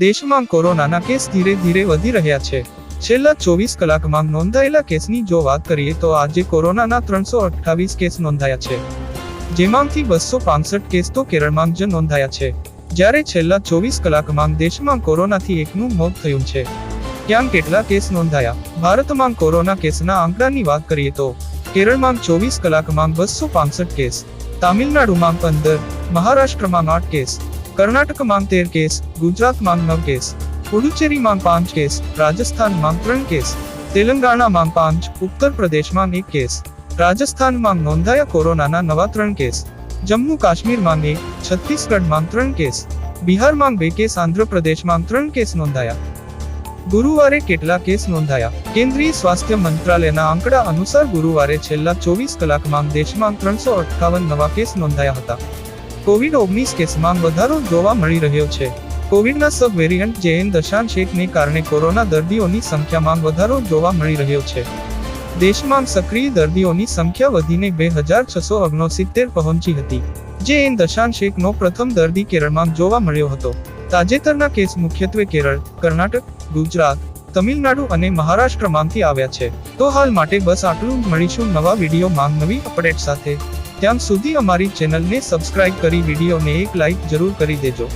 દેશમાં કોરોનાના કેસ ધીરે ધીરે વધી રહ્યા છે. છેલ્લા ચોવીસ કલાકમાં નોંધાયેલા કેસની જો વાત કરીએ તો આજે કોરોનાના ત્રણસો અઠ્ઠાવીસ કેસ નોંધાયા છે. જેમાંથી બસો પાસઠ કેસ તો કેરળમાં જ નોંધાયા છે. જ્યારે છેલ્લા ચોવીસ કલાકમાં દેશમાં કોરોનાથી એકનું મોત થયું છે. ક્યાં કેટલા કેસ નોંધાયા? ભારતમાં કોરોના કેસના આંકડાની વાત કરીએ તો, કેરળમાં ચોવીસ કલાકમાં બસો પાસઠ કેસ, તામિલનાડુમાં પંદર, મહારાષ્ટ્રમાં આઠ કેસ કર્ણાટકમાં તેર કેસ ગુજરાતમાં નવ કેસ પુડુચેરીમાં પાંચ કેસ રાજસ્થાનમાં ત્રણ કેસ તેલંગાણામાં પાંચ ઉત્તર પ્રદેશમાં એક કેસ રાજસ્થાનમાં નોંધાયા કોરોનાના નવા ત્રણ કેસ જમ્મુ કાશ્મીરમાં એક છત્તીસગઢમાં ત્રણ કેસ બિહારમાં બે કેસ આંધ્રપ્રદેશમાં ત્રણ કેસ નોંધાયા ગુરુવારે કેટલા કેસ નોંધાયા કેન્દ્રીય સ્વાસ્થ્ય મંત્રાલયના આંકડા અનુસાર ગુરુવારે છેલ્લા ચોવીસ કલાકમાં દેશમાં ત્રણસો અઠ્ઠાવન નવા કેસ નોંધાયા હતા કોવિડ ઓગણીસ કેસમાં વધારો જોવા મળી રહ્યો છે. કોવિડના સબ વેરિયન્ટ જેએન દશાંશ એકને કારણે કોરોના દર્દીઓની સંખ્યામાં વધારો જોવા મળી રહ્યો છે. દેશમાં સક્રિય દર્દીઓની સંખ્યા વધીને બે હજાર છસો ઓગણસિત્તેર પહોંચી હતી, જે એન દશાંશ એકનો પ્રથમ દર્દી કેરળમાં જોવા મળ્યો હતો. તાજેતરના કેસ મુખ્યત્વે કેરળ, કર્ણાટક, ગુજરાત, તમિલનાડુ અને મહારાષ્ટ્રમાંથી આવ્યા છે. તો હાલ માટે બસ આટલું જ. મળીશું નવા વિડીયોમાં નવી અપડેટ સાથે. ત્યાં સુધી અમારી ચેનલને સબસ્ક્રાઇબ કરી વિડીયોને એક લાઇક જરૂર કરી દેજો.